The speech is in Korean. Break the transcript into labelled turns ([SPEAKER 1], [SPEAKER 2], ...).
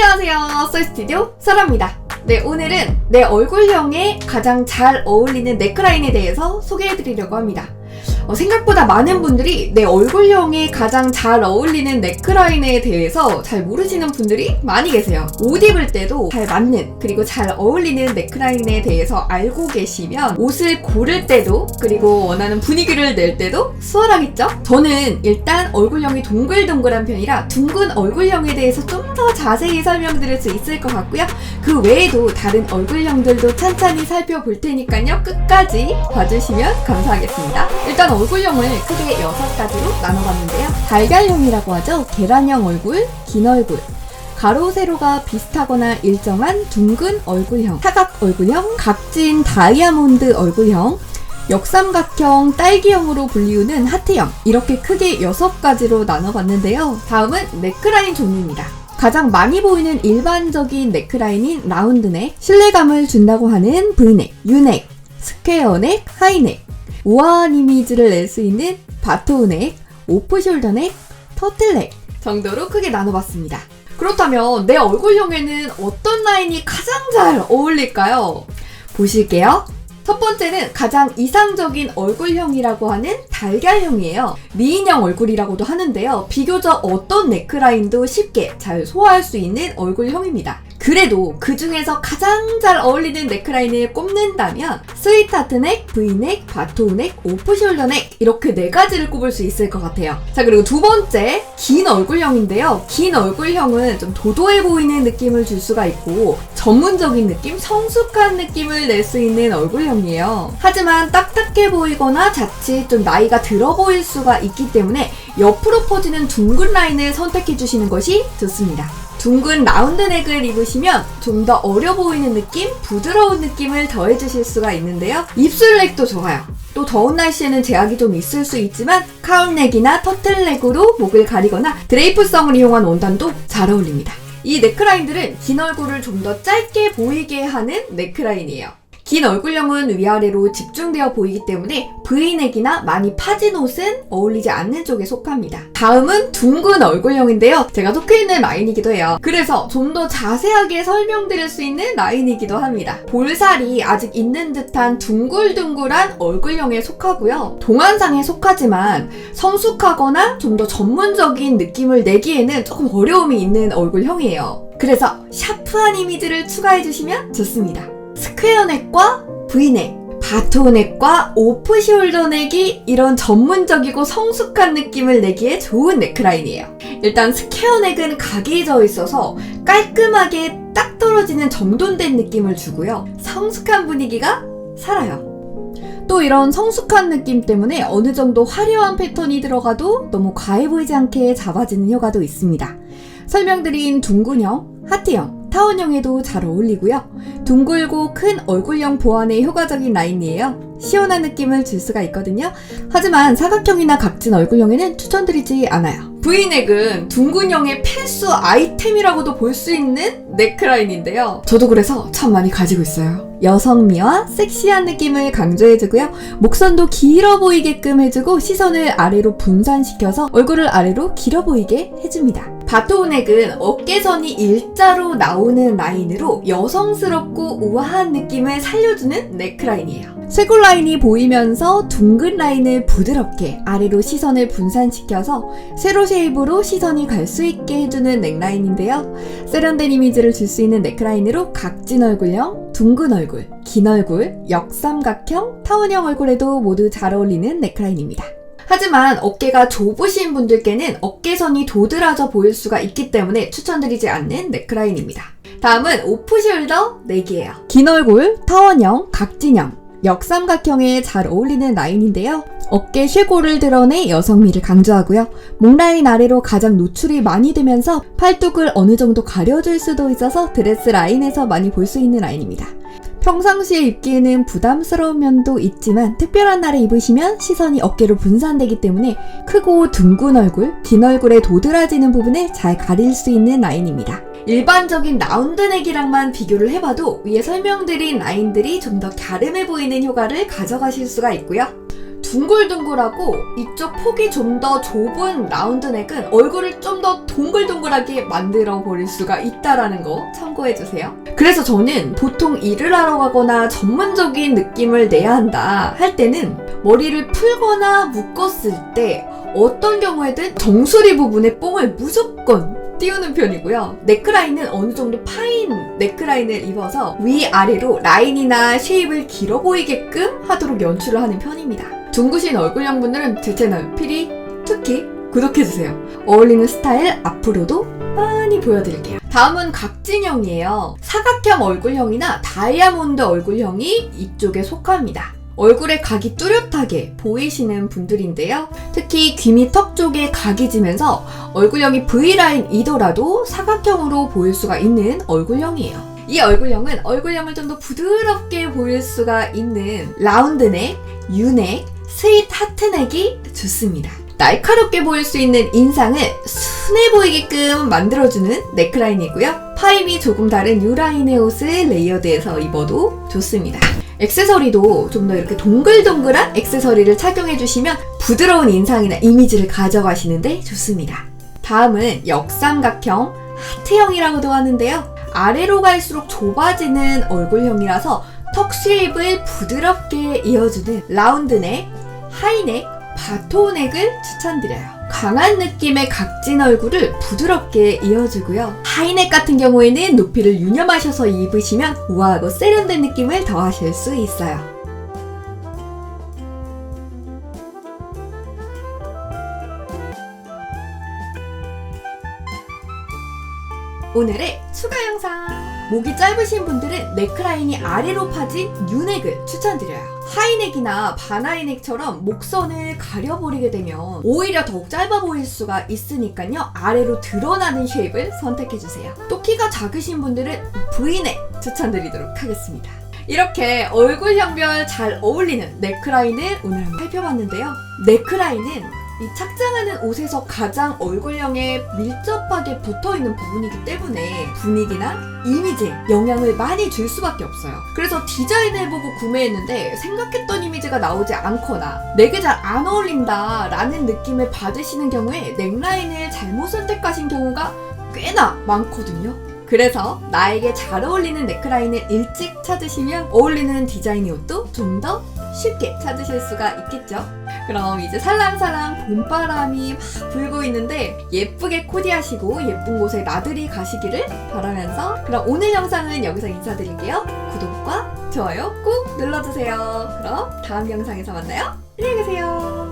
[SPEAKER 1] 안녕하세요. 썰스튜디오 설아입니다. 네, 오늘은 내 얼굴형에 가장 잘 어울리는 넥라인에 대해서 소개해드리려고 합니다. 어, 생각보다 많은 분들이 내 얼굴형에 가장 잘 어울리는 넥라인에 대해서 잘 모르시는 분들이 많이 계세요. 옷 입을 때도 잘 맞는 그리고 잘 어울리는 넥라인에 대해서 알고 계시면 옷을 고를 때도 그리고 원하는 분위기를 낼 때도 수월하겠죠? 저는 일단 얼굴형이 동글동글한 편이라 둥근 얼굴형에 대해서 좀 더 자세히 설명드릴 수 있을 것 같고요. 그 외에도 다른 얼굴형들도 찬찬히 살펴볼 테니까요. 끝까지 봐주시면 감사하겠습니다. 일단 얼굴형을 크게 6가지로 나눠봤는데요. 달걀형이라고 하죠. 계란형 얼굴, 긴 얼굴, 가로 세로가 비슷하거나 일정한 둥근 얼굴형, 사각 얼굴형, 각진 다이아몬드 얼굴형, 역삼각형 딸기형으로 불리우는 하트형 이렇게 크게 6가지로 나눠봤는데요. 다음은 네크라인 종류입니다. 가장 많이 보이는 일반적인 네크라인인 라운드넥, 신뢰감을 준다고 하는 V넥, U넥, 스퀘어넥, 하이넥, 우아한 이미지를 낼 수 있는 바토넥, 오프숄더넥, 터틀넥 정도로 크게 나눠봤습니다. 그렇다면 내 얼굴형에는 어떤 라인이 가장 잘 어울릴까요? 보실게요. 첫 번째는 가장 이상적인 얼굴형이라고 하는 달걀형이에요. 미인형 얼굴이라고도 하는데요. 비교적 어떤 네크라인도 쉽게 잘 소화할 수 있는 얼굴형입니다. 그래도 그 중에서 가장 잘 어울리는 넥라인을 꼽는다면 스위트하트 넥, V넥, 바토 넥, 오프숄더 넥 이렇게 네 가지를 꼽을 수 있을 것 같아요. 자 그리고 두 번째 긴 얼굴형인데요. 긴 얼굴형은 좀 도도해 보이는 느낌을 줄 수가 있고 전문적인 느낌, 성숙한 느낌을 낼 수 있는 얼굴형이에요. 하지만 딱딱해 보이거나 자칫 좀 나이가 들어 보일 수가 있기 때문에 옆으로 퍼지는 둥근 라인을 선택해 주시는 것이 좋습니다. 둥근 라운드 넥을 입으시면 좀 더 어려 보이는 느낌, 부드러운 느낌을 더해주실 수가 있는데요. 입술 넥도 좋아요. 또 더운 날씨에는 제약이 좀 있을 수 있지만 카운넥이나 터틀넥으로 목을 가리거나 드레이프성을 이용한 원단도 잘 어울립니다. 이 넥라인들은 긴 얼굴을 좀 더 짧게 보이게 하는 넥라인이에요. 긴 얼굴형은 위아래로 집중되어 보이기 때문에 V넥이나 많이 파진 옷은 어울리지 않는 쪽에 속합니다. 다음은 둥근 얼굴형인데요. 제가 속해 있는 라인이기도 해요. 그래서 좀 더 자세하게 설명드릴 수 있는 라인이기도 합니다. 볼살이 아직 있는 듯한 둥글둥글한 얼굴형에 속하고요. 동안상에 속하지만 성숙하거나 좀 더 전문적인 느낌을 내기에는 조금 어려움이 있는 얼굴형이에요. 그래서 샤프한 이미지를 추가해주시면 좋습니다. 스퀘어넥과 V넥, 바토넥과 오프숄더넥이 이런 전문적이고 성숙한 느낌을 내기에 좋은 넥라인이에요. 일단 스퀘어넥은 각이 져 있어서 깔끔하게 딱 떨어지는 정돈된 느낌을 주고요. 성숙한 분위기가 살아요. 또 이런 성숙한 느낌 때문에 어느 정도 화려한 패턴이 들어가도 너무 과해 보이지 않게 잡아지는 효과도 있습니다. 설명드린 둥근형, 하트형, 타원형에도 잘 어울리고요. 둥글고 큰 얼굴형 보완에 효과적인 라인이에요. 시원한 느낌을 줄 수가 있거든요. 하지만 사각형이나 각진 얼굴형에는 추천드리지 않아요. V넥은 둥근형의 필수 아이템이라고도 볼 수 있는 넥라인인데요. 저도 그래서 참 많이 가지고 있어요. 여성미와 섹시한 느낌을 강조해주고요. 목선도 길어 보이게끔 해주고 시선을 아래로 분산시켜서 얼굴을 아래로 길어 보이게 해줍니다. 바토넥은 어깨선이 일자로 나오는 라인으로 여성스럽고 우아한 느낌을 살려주는 넥라인이에요. 쇄골 라인이 보이면서 둥근 라인을 부드럽게 아래로 시선을 분산시켜서 세로 쉐입으로 시선이 갈 수 있게 해주는 넥라인인데요. 세련된 이미지를 줄 수 있는 넥라인으로 각진 얼굴형, 둥근 얼굴, 긴 얼굴, 역삼각형, 타원형 얼굴에도 모두 잘 어울리는 넥라인입니다. 하지만 어깨가 좁으신 분들께는 어깨선이 도드라져 보일 수가 있기 때문에 추천드리지 않는 넥라인입니다. 다음은 오프숄더 넥이에요. 긴 얼굴, 타원형, 각진형, 역삼각형에 잘 어울리는 라인인데요. 어깨 쇄골을 드러내 여성미를 강조하고요. 목 라인 아래로 가장 노출이 많이 되면서 팔뚝을 어느 정도 가려줄 수도 있어서 드레스 라인에서 많이 볼 수 있는 라인입니다. 평상시에 입기에는 부담스러운 면도 있지만 특별한 날에 입으시면 시선이 어깨로 분산되기 때문에 크고 둥근 얼굴, 긴 얼굴에 도드라지는 부분을 잘 가릴 수 있는 라인입니다. 일반적인 라운드넥이랑만 비교를 해봐도 위에 설명드린 라인들이 좀 더 갸름해 보이는 효과를 가져가실 수가 있고요. 둥글둥글하고 이쪽 폭이 좀 더 좁은 라운드 넥은 얼굴을 좀 더 동글동글하게 만들어 버릴 수가 있다라는 거 참고해 주세요. 그래서 저는 보통 일을 하러 가거나 전문적인 느낌을 내야 한다 할 때는 머리를 풀거나 묶었을 때 어떤 경우에든 정수리 부분에 뽕을 무조건 띄우는 편이고요. 네크라인은 어느 정도 파인 네크라인을 입어서 위아래로 라인이나 쉐입을 길어 보이게끔 하도록 연출을 하는 편입니다. 둥그신 얼굴형 분들은 제 채널 피리 특히 구독해주세요. 어울리는 스타일 앞으로도 많이 보여드릴게요. 다음은 각진형이에요. 사각형 얼굴형이나 다이아몬드 얼굴형이 이쪽에 속합니다. 얼굴에 각이 뚜렷하게 보이시는 분들인데요. 특히 귀밑턱 쪽에 각이 지면서 얼굴형이 V라인이더라도 사각형으로 보일 수가 있는 얼굴형이에요. 이 얼굴형은 얼굴형을 좀 더 부드럽게 보일 수가 있는 라운드넥, 유넥, 스윗 하트넥이 좋습니다. 날카롭게 보일 수 있는 인상을 순해 보이게끔 만들어주는 넥라인이고요. 파임이 조금 다른 U라인의 옷을 레이어드해서 입어도 좋습니다. 액세서리도 좀 더 이렇게 동글동글한 액세서리를 착용해주시면 부드러운 인상이나 이미지를 가져가시는데 좋습니다. 다음은 역삼각형 하트형이라고도 하는데요. 아래로 갈수록 좁아지는 얼굴형이라서 턱 쉐입을 부드럽게 이어주는 라운드넥, 하이넥, 바토넥을 추천드려요. 강한 느낌의 각진 얼굴을 부드럽게 이어주고요. 하이넥 같은 경우에는 높이를 유념하셔서 입으시면 우아하고 세련된 느낌을 더하실 수 있어요. 오늘의 추가 영상. 목이 짧으신 분들은 넥라인이 아래로 파진 유넥을 추천드려요. 하이넥이나 바나이넥처럼 목선을 가려버리게 되면 오히려 더욱 짧아 보일 수가 있으니까요. 아래로 드러나는 쉐입을 선택해주세요. 또 키가 작으신 분들은 V넥 추천드리도록 하겠습니다. 이렇게 얼굴형별 잘 어울리는 넥라인을 오늘 한번 살펴봤는데요. 넥라인은 이 착장하는 옷에서 가장 얼굴형에 밀접하게 붙어 있는 부분이기 때문에 분위기나 이미지에 영향을 많이 줄 수밖에 없어요. 그래서 디자인을 보고 구매했는데 생각했던 이미지가 나오지 않거나 내게 잘 안 어울린다 라는 느낌을 받으시는 경우에 넥라인을 잘못 선택하신 경우가 꽤나 많거든요. 그래서 나에게 잘 어울리는 넥라인을 일찍 찾으시면 어울리는 디자인의 옷도 좀 더 쉽게 찾으실 수가 있겠죠. 그럼 이제 살랑살랑 봄바람이 막 불고 있는데 예쁘게 코디하시고 예쁜 곳에 나들이 가시기를 바라면서 그럼 오늘 영상은 여기서 인사드릴게요. 구독과 좋아요 꾹 눌러주세요. 그럼 다음 영상에서 만나요. 안녕히 계세요.